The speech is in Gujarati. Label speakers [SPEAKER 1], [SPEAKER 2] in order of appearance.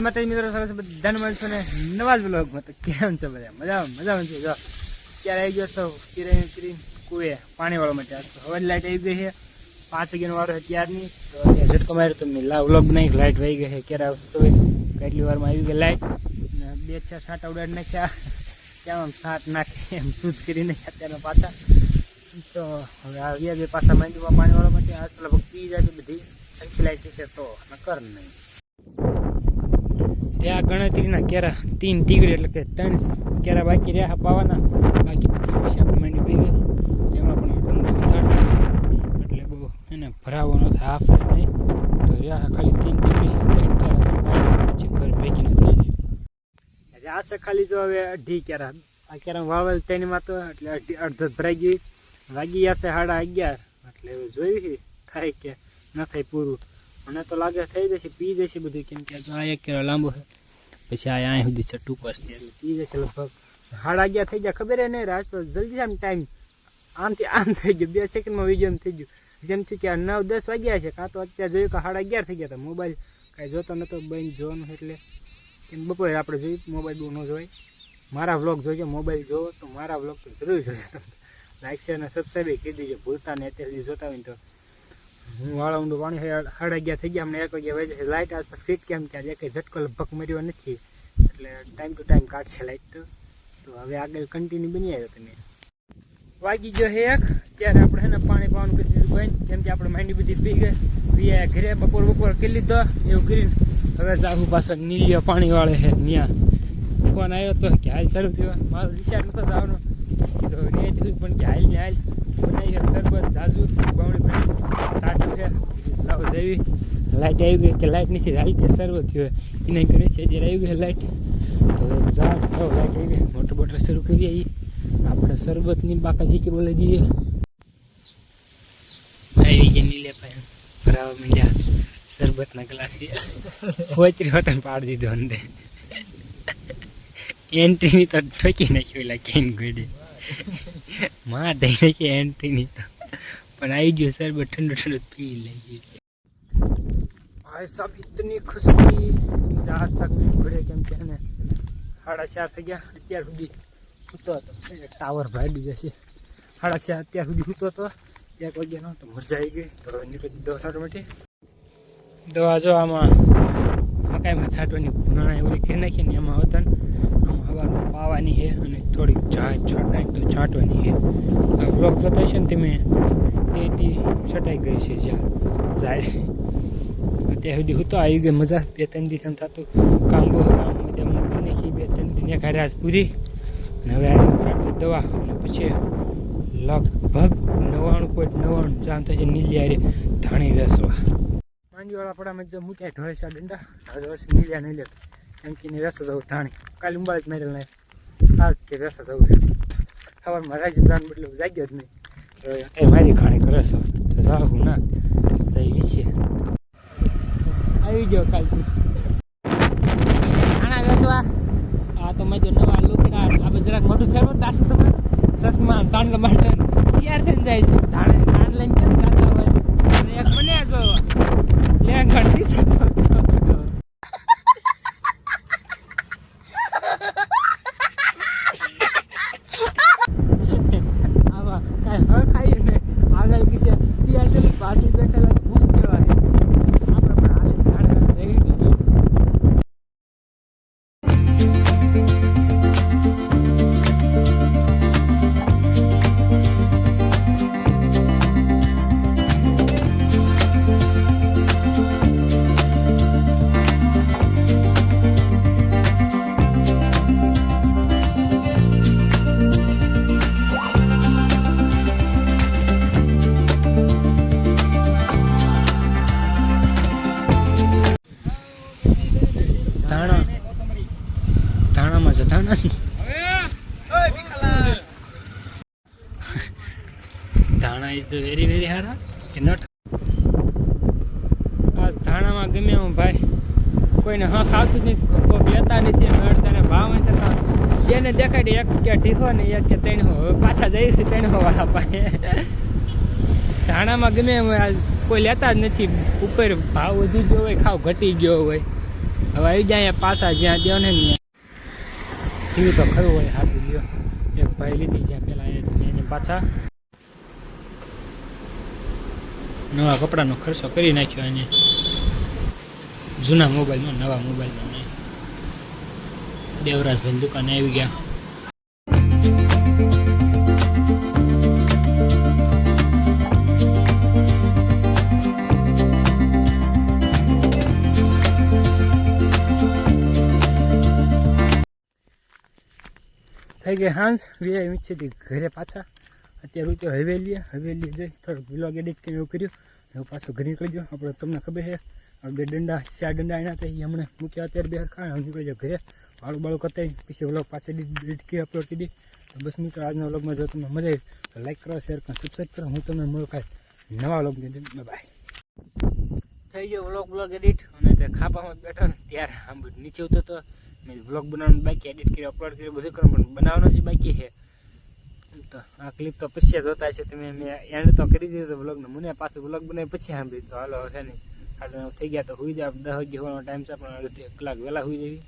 [SPEAKER 1] જય માતાજી મિત્રો સરસ બધાને મળશું ને નવા જ બ્લોગમાં તો કેમ છે બધા? મજા મજા છે. જો, અત્યારે આવી ગયો સૌ કિરણ કિરણ કુએ પાણી વાળવા માટે હવે લાઇટ આવી ગઈ છે. પાંચ વાગ્યાનો વાળો છે ત્યારની. તો અત્યારે ઝટકો માર્યો તો મેં લાવ નહીં લાઇટ વહી ગઈ છે. ક્યારે આવશે તો કેટલી વારમાં આવી ગઈ લાઇટ ને બે, છ, સાત ઉડાડી નાખ્યા. ત્યાં આમ સાત નાખે એમ સૂઝ કરી નાખ્યા અત્યારના પાછા. તો હવે આવ્યા બે પાછા માંડીમાં પાણી વાળવા માટે. આજ તો લગભગ પી જાય બધી. સરખી લાઇટ છે તો નકર નહીં. ત્યાં ગણતરીના કેરા તીન ટીગડી એટલે કે ત્રણ કેરા બાકી રહ્યા પાવાના. બાકી પછી આપણે માંડી પી ગઈ જેમાં પણ એટલે બહુ એને ભરાવો ન થાય હાફ નહીં. તો રહ્યા ખાલી તીન ટીગડી ત્રણ કેરા પછી ઘર ભેગી નથી આ છે ખાલી જો હવે અઢી કેરા આ કેરા વાવેલ તેનીમાં તો એટલે અઢી, અડધો ભરાઈ ગઈ વાગી જશે સાડા અગિયાર. એટલે જોયું છે, થાય કે ન થાય પૂરું. મને તો લાગે થઈ જશે, પી જશે બધું, કેમ કે આ એક કેળો લાંબો છે. પછી આ અહીં સુધી છે, ટૂંકો છે એટલે પી જશે લગભગ. હાડ અગિયાર થઈ ગયા, ખબર નહીં રાત તો જલ્દી આમ ટાઈમ આમથી આમ થઈ ગયું, બે સેકન્ડમાં વીડિયો થઈ ગયું. જેમ થયું કે નવ, દસ વાગ્યા છે, કાં તો અત્યારે જોયું કે સાડા અગિયાર થઈ ગયા હતા. મોબાઈલ કાંઈ જોતો નહોતો બંધ જોવાનું એટલે. કેમ બપોરે આપણે જોયું મોબાઈલ બહુ ન જોવાય. મારા વ્લોગ જોજો, મોબાઈલ જોવો તો મારા વ્લોગ તો જરૂર જોજો. તમે લાઈક શેર અને સબસ્ક્રાઈબ કરી દેજો. ભૂલતા ને અત્યારે જોતા હોય તો. હું વાળા ઊંડું પાણી સાડા અગિયાર થઈ ગયા, અમને એક વાગ્યા વાગે લાઇટ આજ તો ફિટ કેમ કે આજે કંઈ ઝટકો લગભગ મર્યો નથી. એટલે ટાઈમ ટુ ટાઈમ કાઢશે લાઇટ તો. હવે આગળ કન્ટિન્યુ બની આવ્યો તમે. વાગી ગયો હે એક. ત્યારે આપણે છે ને પાણી પાવાનું કરી દીધું બંધ. કેમ કે આપણે માંડી બધી પી ગઈ. પીયા ઘરે, બપોર બપોર કરી લીધો. એવું કરીને હવે જાહુ પાછો નીલિયો પાણી વાળે છે ત્યાં ફોન આવ્યો તો કે હાલ શરૂ થયો. મારો વિચાર નતો જવાનો. કીધું નહીં થયું પણ કે હાલ ને હાલ. બનાવી છે શરબત જાજુ ભરી ટાટું છે. લાવો, જેવી આવી ગઈ કે લાઇટ નથી હાલ કે શરબત થયો એને કરે છે, જ્યારે આવી ગઈ લાઇટ તો જા લાઇટ આવી ગઈ. મોટર બોટર શરૂ કરી આવી આપણે સરબતની બાકા કે બોલાવી દઈએ. આવી ગયા નીલે ભાઈ. ભરાવા મીંડ્યા. શરબતના ગ્લાસ હોતરી હોતન પાડી દીધો અંદર. એન્ટ્રીની તો ઠોકી નાખ્યું એલા કેન ગોડે માં દઈને કે એન્ટ્રીની નહીં પણ આવી ગયું સર બટન બટન પી લઈએ ભાઈ સાહેબ ઇતની ખુશી. જહાજ તક નહીં ભૂલે કેમ કે એને સાડા ચાર થઈ ગયા. અત્યાર સુધી સૂતો હતો. ટાવર ભાડી જશે સાડા ચાર અત્યાર સુધી સૂતો હતો. એક વાગ્યાનો તો મજા આવી ગઈ. તો નીકળી દીધો છાંટવા દવા જો આમાં મકાઈમાં છાંટવાની ભૂનાણા એવું કરી નાખી ને એમાં હતા ને. આમાં પાવાની છે અને થોડીક ચા છટાઈ તો છાંટવાની છે. આ વ્લોગ જોતા છે ને તમે ટેટી છટાઈ ગઈ છે જ્યાં જાય. અત્યાર સુધી હું તો આવી ગઈ મજા. બે ત્રણ દિવસ એમ થતું કામ બહુ કામ મજા મૂકી નાખી, બે ત્રણ દિન એક આજ પૂરી. અને હવે આ દવા અને પછી લગભગ નવાણું પોઈન્ટ નવાણું જાણ થશે નીલિયારે ધાણી વેસવા. માંડીવાળા પડામાં જો મૂક્યા દંડા હવે વર્ષ નીલ્યા નહીં લેતો. એમ કે જવું, ધાણી. કાલે ઉંબાળી જ મેરેલ નહીં આજ કે વેસવા જવું છે. સવારમાં રાજી પ્લાન મતલબ જાગ્યો જ નહીં. એ મારી ખાણી કરે છે. તો જાવું ના. જઈ વિશે. આવી ગયો કાલથી. ખાણા વેસવા આ તો મેં નવા લુકડા આ જરાક મોટું ફેરવો દાસુ તમે સસમાન, સાંડલા માટે તૈયાર થઈને જાય છે. ધાણે ધાણ લઈને કેમ હોય? એક બને જો લે ઘંટી છે આમાં કાંઈ હળ ખાઈએ ને આગળ કિસે ત્યાં ધાણા. ધાણામાં છે, ધાણા ધાણા ઇઝ વેરી વેરી હારા. કે આ ધાણામાં ગમે હું ભાઈ. કોઈને હક આવતું જ નથી લેતા નથી અડધાને ભાવ થતા. બેને દેખાડી એક ઢીસો ને એક કે ત્રણ હવે પાછા જઈશું ત્રણ પાસે. ધાણામાં ગમે કોઈ લેતા જ નથી. ઉપર ભાવ વધી ગયો હોય, ખાવ ઘટી ગયો હોય. હવે આવી જાય પાછા, જ્યાં દો ને થયું તો ખરું હોય, હાથું ગયો. એક ભાઈ લીધી જ્યાં પેલા અહીંયા પાછા. નવા કપડાનો ખર્ચો કરી નાખ્યો એને. જૂના મોબાઈલમાં, નવા મોબાઈલમાં નહીં. દેવરાજભાઈ દુકાને આવી ગયા. થઈ ગઈ હાંસ છે કે ઘરે પાછા અત્યારે તો હવેલીએ હવેલીએ જઈ થોડુંક વ્લોગ એડિટ કરીને એવું કર્યું. એવું પાછો ઘરે નીકળી ગયો. આપણે તમને ખબર છે બે દંડા ચાર દંડા એના થઈ હમણાં મૂક્યા અત્યારે બે હવે નીકળી ઘરે. વાળું બાળું કરતા પછી વ્લોગ પાછળ એડિટ કરી અપલોડ કરી બસ મિત્રો, આજના વ્લોગમાં જો તમને મજા આવી, તો લાઈક કરો શેર કરો સબસ્ક્રાઈબ કરો. હું તમને મળું કાંઈ નવા વ્લોગની અંદર. બાય થઈ ગયો વ્લોગ વ્લોગ એડિટ અને તે ખાપામાં બેઠો ત્યારે આમ નીચે ઉતરતો. વ્લોગ બનાવવાનું બાકી એડિટ કરી અપલોડ કરી, બધું કરવાનું પણ બનાવવાનું જ બાકી છે. તો આ ક્લિપ તો પછી જોતા છે તમે. મેં એન્ડ તો કરી દીધો વ્લોગનો મને પાછું વ્લોગ બનાવી પછી સાંભળી તો હાલો છે ને હાલો થઈ ગયા તો હોઈ જાય દસ વાગે હોવાનો ટાઈમ છે, પણ અડધી કલાક વહેલા હોઈ જવી.